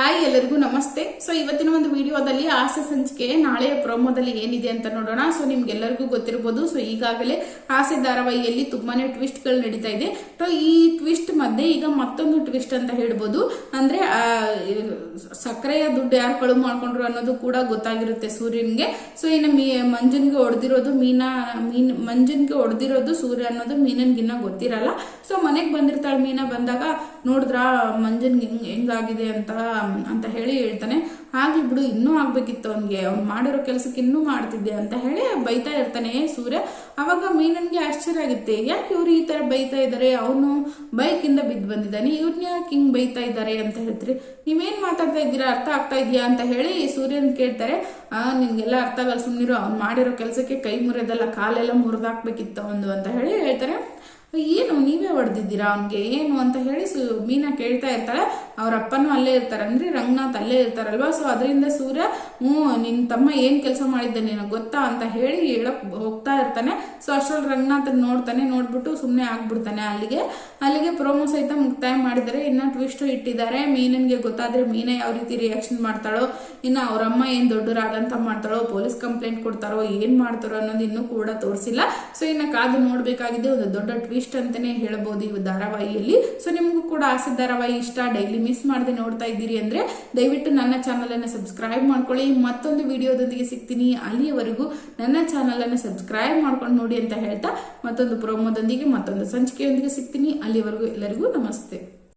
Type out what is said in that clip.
Hi ಎಲ್ಲರಿಗೂ ನಮಸ್ತೆ. So ಇವತ್ತಿನ ಒಂದು ವಿಡಿಯೋದಲ್ಲಿ ಆಸೆ ಸಂಚಿಕೆ ನಾಳೆಯ ಪ್ರೋಮೋದಲ್ಲಿ ಏನಿದೆ ಅಂತ ನೋಡೋಣ. ಸೊ ನಿಮ್ಗೆಲ್ಲರಿಗೂ ಗೊತ್ತಿರಬಹುದು ಸೊ ಈಗಾಗಲೇ ಆಸೆ ಧಾರಾವಾಹಿಯಲ್ಲಿ ತುಂಬಾನೇ ಟ್ವಿಸ್ಟ್ಗಳು ನಡೀತಾ ಇದೆ. ಸೊ ಈ ಟ್ವಿಸ್ಟ್ ಮಧ್ಯೆ ಈಗ ಮತ್ತೊಂದು ಟ್ವಿಸ್ಟ್ ಅಂತ ಹೇಳ್ಬೋದು. ಅಂದ್ರೆ ಸಕ್ಕರೆಯ ದುಡ್ಡು ಯಾರು ಕಳು ಮಾಡ್ಕೊಂಡ್ರು ಅನ್ನೋದು ಕೂಡ ಗೊತ್ತಾಗಿರುತ್ತೆ ಸೂರ್ಯನ್ಗೆ. ಸೊ ಇನ್ನು ಮೀ, ಮಂಜನ್ಗೆ ಹೊಡೆದಿರೋದು ಮೀನಾ, ಮೀನ್, ಮಂಜನ್ಗೆ ಹೊಡೆದಿರೋದು ಸೂರ್ಯ ಅನ್ನೋದು ಮೀನನ್ಗಿನ್ನ ಗೊತ್ತಿರಲ್ಲ. ಸೊ ಮನೆಗೆ ಬಂದಿರ್ತಾಳೆ ಮೀನಾ ಬಂದಾಗ, ನೋಡಿದ್ರ, ಮಂಜನ್ಗೆ ಹೆಂಗ್, ಹೆಂಗಾಗಿದೆ ಅಂತ ಅಂತ ಹೇಳಿ ಹೇಳ್ತಾನೆ. ಆಗ್ಲಿ ಬಿಡು, ಇನ್ನೂ ಆಗ್ಬೇಕಿತ್ತು ಅವನಿಗೆ. ಅವ್ನು ಮಾಡಿರೋ ಕೆಲಸಕ್ಕೆ ಇನ್ನೂ ಮಾಡ್ತಿದ್ದೆ ಅಂತ ಹೇಳಿ ಬೈತಾ ಇರ್ತಾನೆ. ಸೂರ್ಯ, ಅವಾಗ ಮೀನನ್ಗೆ ಆಶ್ಚರ್ಯ ಆಗುತ್ತೆ. ಯಾಕೆ ಇವ್ರು ಈ ತರ ಬೈತಾ ಇದ್ದಾರೆ ಅವನು ಬೈಕಿಂದ ಬಿದ್ದು ಬಂದಿದ್ದಾನೆ. ಇವ್ರನ್ನ ಯಾಕೆ ಹಿಂಗ್ ಬೈತಾ ಇದ್ದಾರೆ ಅಂತ ಹೇಳ್ತಾರೆ? ನೀವೇನ್ ಮಾತಾಡ್ತಾ ಇದ್ದೀರಾ, ಅರ್ಥ ಆಗ್ತಾ ಇದೆಯಾ ಅಂತ ಹೇಳಿ ಸೂರ್ಯನ್ ಕೇಳ್ತಾರೆ, ಆ ನಿನ್ಗೆಲ್ಲ ಅರ್ಥ ಆಗಲ್ಲ, ಸುಮ್ನಿರು, ಅವ್ನು ಮಾಡಿರೋ ಕೆಲಸಕ್ಕೆ ಕೈ ಮುರಿಯೋದಲ್ಲ ಕಾಲೆಲ್ಲ ಮುರಿದಾಕ್ಬೇಕಿತ್ತು ಒಂದು ಅಂತ ಹೇಳಿ ಹೇಳ್ತಾರೆ. ಏನು, ನೀವೇ ಹೊಡೆದಿದ್ದೀರಾ ಅವನಿಗೆ? ಏನು? ಅಂತ ಹೇಳಿ ಸು, ಮೀನಾ ಕೇಳ್ತಾ ಇರ್ತಾಳೆ. ಅವ್ರ ಅಪ್ಪನೂ ಅಲ್ಲೇ ಇರ್ತಾರೆ. ಅಂದ್ರೆ ರಂಗನಾಥ್ ಅಲ್ಲೇ ಇರ್ತಾರಲ್ವಾ? ಸೊ ಅದರಿಂದ ಸೂರ್ಯ, ಹ್ಞೂ, ನಿನ್ ತಮ್ಮ ಏನ್ ಕೆಲಸ ಮಾಡಿದ್ದೆ ನಿನಗೆ ಗೊತ್ತಾ? ಅಂತ ಹೇಳಿ ಹೇಳಕ್ ಹೋಗ್ತಾ ಇರ್ತಾನೆ. ಸೊ ಅಷ್ಟ್ರಲ್ಲಿ ರಂಗನಾಥ್ ನೋಡ್ತಾನೆ, ನೋಡ್ಬಿಟ್ಟು ಸುಮ್ಮನೆ ಆಗ್ಬಿಡ್ತಾನೆ ಅಲ್ಲಿಗೆ. ಅಲ್ಲಿಗೆ ಪ್ರೋಮೋ ಸಹಿತ ಮುಕ್ತಾಯ ಮಾಡಿದರೆ ಇನ್ನ ಟ್ವಿಸ್ಟ್ ಇಟ್ಟಿದ್ದಾರೆ. ಮೀನನ್ಗೆ ಗೊತ್ತಾದ್ರೆ ಮೀನೇ ಯಾವ ರೀತಿ ರಿಯಾಕ್ಷನ್ ಮಾಡ್ತಾಳೋ, ಇನ್ನ ಅವ್ರ ಅಮ್ಮ ಏನ್ ದೊಡ್ಡರಾದಂತ ಮಾಡ್ತಾಳೋ, ಪೊಲೀಸ್ ಕಂಪ್ಲೇಂಟ್ ಕೊಡ್ತಾರೋ, ಏನ್ ಮಾಡ್ತಾರೋ ಅನ್ನೋದು ಇನ್ನೂ ಕೂಡ ತೋರಿಸಿಲ್ಲ. ಸೊ ಇನ್ನ ಕಾದು ನೋಡ್ಬೇಕಾಗಿದೆ, ಒಂದು ದೊಡ್ಡ ಟ್ವಿಸ್ಟ್ ಅಂತಾನೆ ಹೇಳ್ಬೋದು ಈ ಧಾರಾವಾಹಿಯಲ್ಲಿ. ಸೊ ನಿಮಗೂ ಕೂಡ ಆಸೆ ಧಾರಾವಾಹಿ ಇಷ್ಟ ಡೈಲಿ ಮಿಸ್ ಮಾಡದೆ ನೋಡ್ತಾ ಇದ್ದೀರಿ ಅಂದ್ರೆ, ದಯವಿಟ್ಟು ನನ್ನ ಚಾನಲ್ ಅನ್ನು ಸಬ್ಸ್ಕ್ರೈಬ್ ಮಾಡ್ಕೊಳ್ಳಿ. ಮತ್ತೊಂದು ವಿಡಿಯೋದೊಂದಿಗೆ ಸಿಗ್ತೀನಿ. ಅಲ್ಲಿಯವರೆಗೂ ನನ್ನ ಚಾನಲ್ ಅನ್ನು ಸಬ್ಸ್ಕ್ರೈಬ್ ಮಾಡ್ಕೊಂಡು ನೋಡಿ ಅಂತ ಹೇಳ್ತಾ, ಮತ್ತೊಂದು ಪ್ರೋಮೋದೊಂದಿಗೆ ಮತ್ತೊಂದು ಸಂಚಿಕೆಯೊಂದಿಗೆ ಸಿಗ್ತೀನಿ. ಅಲ್ಲಿವರೆಗೂ ಎಲ್ಲರಿಗೂ ನಮಸ್ತೆ.